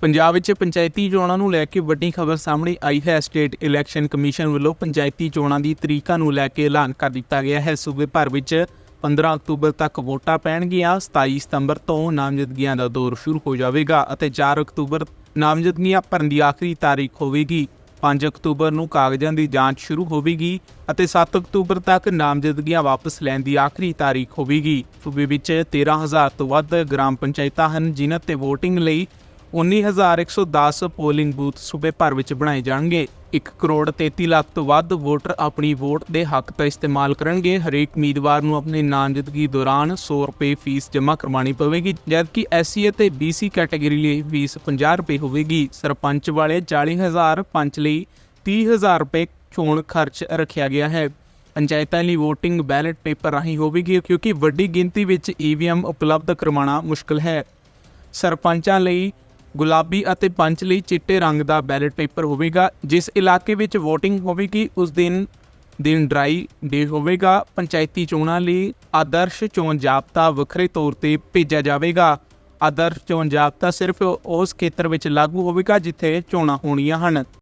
ਪੰਜਾਬ ਵਿੱਚ ਪੰਚਾਇਤੀ ਚੋਣਾਂ ਨੂੰ ਲੈ ਕੇ ਵੱਡੀ ਖਬਰ ਸਾਹਮਣੇ ਆਈ ਹੈ। ਸਟੇਟ ਇਲੈਕਸ਼ਨ ਕਮਿਸ਼ਨ ਵੱਲੋਂ ਪੰਚਾਇਤੀ ਚੋਣਾਂ ਦੀ ਤਰੀਕਾਂ ਨੂੰ ਲੈ ਕੇ ਐਲਾਨ ਕਰ ਦਿੱਤਾ ਗਿਆ ਹੈ। ਸੂਬੇ ਭਰ ਵਿੱਚ 15 ਅਕਤੂਬਰ ਤੱਕ ਵੋਟਾਂ ਪੈਣਗੀਆਂ। 27 ਸਤੰਬਰ ਤੋਂ ਨਾਮਜ਼ਦਗੀਆਂ ਦਾ ਦੌਰ ਸ਼ੁਰੂ ਹੋ ਜਾਵੇਗਾ ਅਤੇ 4 ਅਕਤੂਬਰ ਨਾਮਜ਼ਦਗੀਆਂ ਭਰਨ ਦੀ ਆਖਰੀ ਤਾਰੀਖ ਹੋਵੇਗੀ। 5 ਅਕਤੂਬਰ ਨੂੰ ਕਾਗਜ਼ਾਂ ਦੀ ਜਾਂਚ ਸ਼ੁਰੂ ਹੋਵੇਗੀ ਅਤੇ 7 ਅਕਤੂਬਰ ਤੱਕ ਨਾਮਜ਼ਦਗੀਆਂ ਵਾਪਸ ਲੈਣ ਦੀ ਆਖਰੀ ਤਾਰੀਖ ਹੋਵੇਗੀ। ਸੂਬੇ ਵਿੱਚ 13000 ਤੋਂ ਵੱਧ ਗ੍ਰਾਮ ਪੰਚਾਇਤਾਂ ਹਨ, ਜਿਨ੍ਹਾਂ ਤੇ VOTING ਲਈ 19110 ਪੋਲਿੰਗ ਬੂਥ ਸੂਬੇ ਭਰ ਵਿੱਚ ਬਣਾਏ ਜਾਣਗੇ। 1 ਕਰੋੜ 33 ਲੱਖ ਤੋਂ ਵੱਧ ਵੋਟਰ ਆਪਣੀ ਵੋਟ ਦੇ ਹੱਕ ਦਾ ਇਸਤੇਮਾਲ ਕਰਨਗੇ। ਹਰੇਕ ਉਮੀਦਵਾਰ ਨੂੰ ਆਪਣੀ ਨਾਮਜ਼ਦਗੀ ਦੌਰਾਨ 100 ਰੁਪਏ ਫੀਸ ਜਮ੍ਹਾਂ ਕਰਵਾਉਣੀ ਪਵੇਗੀ, ਜਦਕਿ ਐਸਸੀ ਅਤੇ ਬੀਸੀ ਕੈਟਾਗਰੀ ਲਈ ਫੀਸ 50 ਰੁਪਏ ਹੋਵੇਗੀ। ਸਰਪੰਚ ਵਾਲੇ 40000 ਪੰਚ ਲਈ 30000 ਰੁਪਏ ਚੋਣ ਖਰਚ ਰੱਖਿਆ ਗਿਆ ਹੈ। ਪੰਚਾਇਤਾਂ ਲਈ VOTING ਬੈਲਟ ਪੇਪਰ ਰਾਹੀਂ ਹੋਵੇਗੀ, ਕਿਉਂਕਿ ਵੱਡੀ ਗਿਣਤੀ ਵਿੱਚ EVM ਉਪਲਬਧ ਕਰਵਾਉਣਾ ਮੁਸ਼ਕਲ ਹੈ। ਸਰਪੰਚਾਂ ਲਈ ਗੁਲਾਬੀ ਅਤੇ ਪੰਚ ਲਈ ਚਿੱਟੇ ਰੰਗ ਦਾ ਬੈਲਟ ਪੇਪਰ ਹੋਵੇਗਾ, ਜਿਸ ਇਲਾਕੇ ਵਿੱਚ VOTING ਹੋਵੇਗੀ, ਉਸ ਦਿਨ ਦਿਨ ਡਰਾਈ ਡੇ ਹੋਵੇਗਾ, ਪੰਚਾਇਤੀ ਚੋਣਾਂ ਲਈ ਆਦਰਸ਼ ਚੋਣ ਜਾਬਤਾ ਵੱਖਰੇ ਤੌਰ ਤੇ ਭੇਜਿਆ ਜਾਵੇਗਾ। ਆਦਰਸ਼ ਚੋਣ ਜਾਬਤਾ ਸਿਰਫ ਉਸ ਖੇਤਰ ਵਿੱਚ ਲਾਗੂ ਹੋਵੇਗਾ, ਜਿੱਥੇ ਚੋਣਾਂ ਹੋਣੀਆਂ ਹਨ।